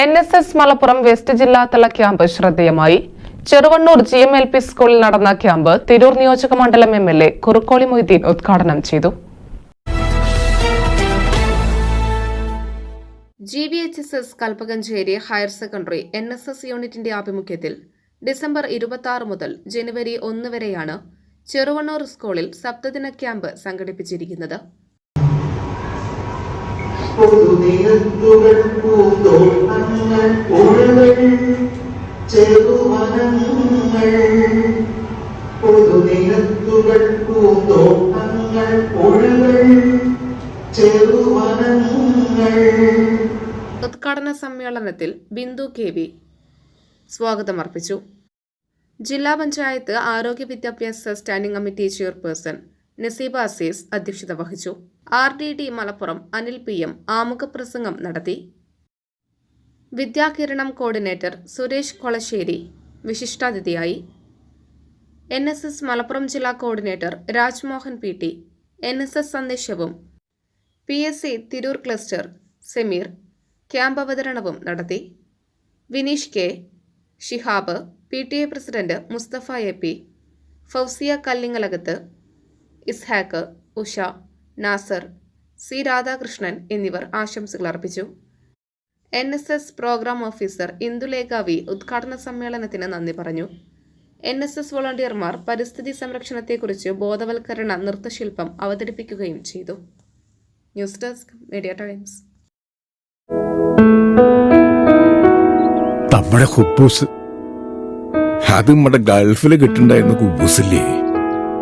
N S S Malappuram west ജില്ലാതല camp ശ്രദ്ധേയമായി. Cheruvannur G M L P സ്കൂളിൽ നടന്ന ക്യാമ്പ് തിരൂർ നിയോജക മണ്ഡലം M L A Kurukkoli Moideen ഉദ്ഘാടനം ചെയ്തു. G V H S S Kalpakanchery higher secondary N S S യൂണിറ്റിന്റെ ആഭിമുഖ്യത്തിൽ ഡിസംബർ ഇരുപത്തി ആറ് മുതൽ ജനുവരി ഒന്ന് വരെയാണ് ചെറുവണ്ണൂർ സ്കൂളിൽ സപ്തദിന ക്യാമ്പ് സംഘടിപ്പിച്ചിരിക്കുന്നത്. ഉദ്ഘാടന സമ്മേളനത്തിൽ ബിന്ദു കെ വി. സ്വാഗതം അർപ്പിച്ചു ജില്ലാ പഞ്ചായത്ത് ആരോഗ്യ വിദ്യാഭ്യാസ standing committee chairperson Naseeba Azeez അധ്യക്ഷത വഹിച്ചു. R D D Malappuram Anil P M ആമുഖ പ്രസംഗം നടത്തി. വിദ്യാകിരണം കോർഡിനേറ്റർ സുരേഷ് കൊളശ്ശേരി വിശിഷ്ടാതിഥിയായി. എൻ എസ് എസ് മലപ്പുറം ജില്ലാ coordinator Rajmohan P T. N S S സന്ദേശവും P S C Tirur cluster Sameer camp അവതരണവും നടത്തി. Vineesh K. Shihab P T A president Mustafa A P. Fousiya Kallingalakath Ishaq Usha Nasar C Radhakrishnan എന്നിവർ ആശംസകൾ അർപ്പിച്ചു. N S S programme officer Indulekha V ഉദ്ഘാടന സമ്മേളനത്തിന് നന്ദി പറഞ്ഞു. N S S വോളണ്ടിയർമാർ പരിസ്ഥിതി സംരക്ഷണത്തെക്കുറിച്ച് ബോധവൽക്കരണ നൃത്തശില്പം അവതരിപ്പിക്കുകയും ചെയ്തു. News desk media times. നമ്മുടെ കുബൂസ്. അത് നമ്മുടെ ഗൾഫിൽ കിട്ടുണ്ടായിരുന്ന കുബൂസില്ലേ?